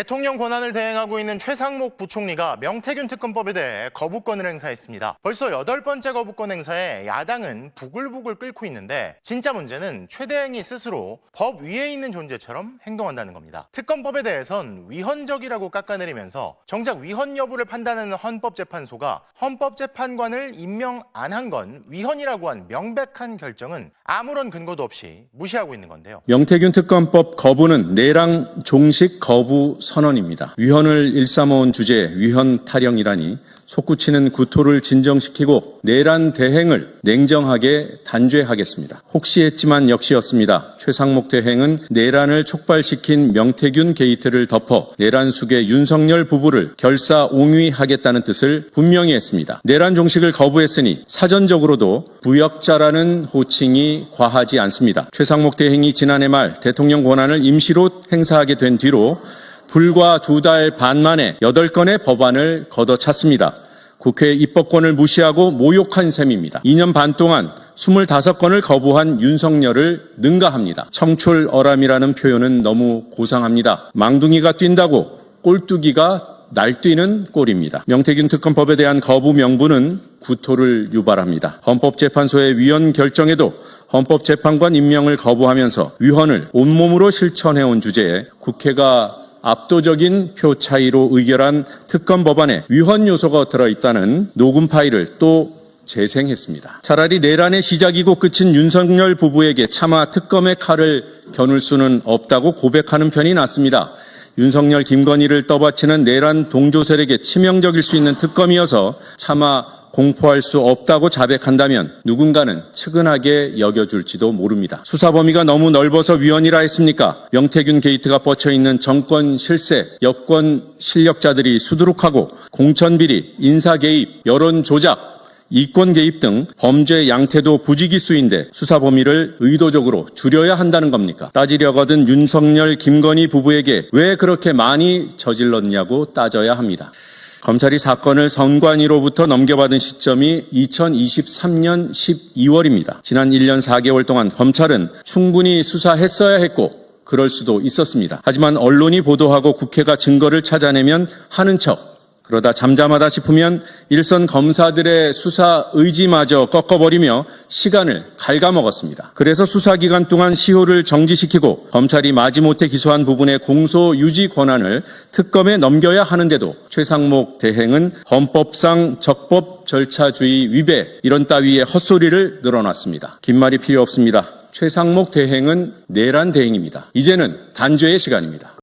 대통령 권한을 대행하고 있는 최상목 부총리가 명태균 특검법에 대해 거부권을 행사했습니다. 벌써 여덟 번째 거부권 행사에 야당은 부글부글 끓고 있는데 진짜 문제는 최 대행이 스스로 법 위에 있는 존재처럼 행동한다는 겁니다. 특검법에 대해선 위헌적이라고 깎아내리면서 정작 위헌 여부를 판단하는 헌법재판소가 헌법재판관을 임명 안 한 건 위헌이라고 한 명백한 결정은 아무런 근거도 없이 무시하고 있는 건데요. 명태균 특검법 거부는 내랑 종식 거부 선언입니다. 위헌을 일삼아온 주제에 위헌 타령이라니 솟구치는 구토를 진정시키고 내란 대행을 냉정하게 단죄하겠습니다. 혹시 했지만 역시였습니다. 최상목 대행은 내란을 촉발시킨 명태균 게이트를 덮어 내란 숙의 윤석열 부부를 결사 옹위하겠다는 뜻을 분명히 했습니다. 내란 종식을 거부했으니 사전적으로도 부역자라는 호칭이 과하지 않습니다. 최상목 대행이 지난해 말 대통령 권한을 임시로 행사하게 된 뒤로 불과 두 달 반 만에 8건의 법안을 걷어찼습니다. 국회 입법권을 무시하고 모욕한 셈입니다. 2년 반 동안 25건을 거부한 윤석열을 능가합니다. 청출어람이라는 표현은 너무 고상합니다. 망둥이가 뛴다고 꼴뚜기가 날뛰는 꼴입니다. 명태균 특검법에 대한 거부 명분은 구토를 유발합니다. 헌법재판소의 위헌 결정에도 헌법재판관 임명을 거부하면서 위헌을 온몸으로 실천해온 주제에 국회가 압도적인 표 차이로 의결한 특검 법안에 위헌 요소가 들어있다는 녹음 파일을 또 재생했습니다. 차라리 내란의 시작이고 끝인 윤석열 부부에게 차마 특검의 칼을 겨눌 수는 없다고 고백하는 편이 낫습니다. 윤석열 김건희를 떠받치는 내란 동조설에게 치명적일 수 있는 특검이어서 차마 공포할 수 없다고 자백한다면 누군가는 측은하게 여겨줄지도 모릅니다. 수사 범위가 너무 넓어서 위헌이라 했습니까? 명태균 게이트가 뻗쳐 있는 정권 실세, 여권 실력자들이 수두룩하고 공천 비리, 인사 개입, 여론 조작, 이권 개입 등 범죄 양태도 부지기수인데 수사 범위를 의도적으로 줄여야 한다는 겁니까? 따지려거든 윤석열, 김건희 부부에게 왜 그렇게 많이 저질렀냐고 따져야 합니다. 검찰이 사건을 선관위로부터 넘겨받은 시점이 2023년 12월입니다. 지난 1년 4개월 동안 검찰은 충분히 수사했어야 했고 그럴 수도 있었습니다. 하지만 언론이 보도하고 국회가 증거를 찾아내면 하는 척 그러다 잠잠하다 싶으면 일선 검사들의 수사 의지마저 꺾어버리며 시간을 갉아먹었습니다. 그래서 수사 기간 동안 시효를 정지시키고 검찰이 마지못해 기소한 부분의 공소 유지 권한을 특검에 넘겨야 하는데도 최상목 대행은 헌법상 적법 절차주의 위배 이런 따위의 헛소리를 늘어놨습니다. 긴 말이 필요 없습니다. 최상목 대행은 내란 대행입니다. 이제는 단죄의 시간입니다.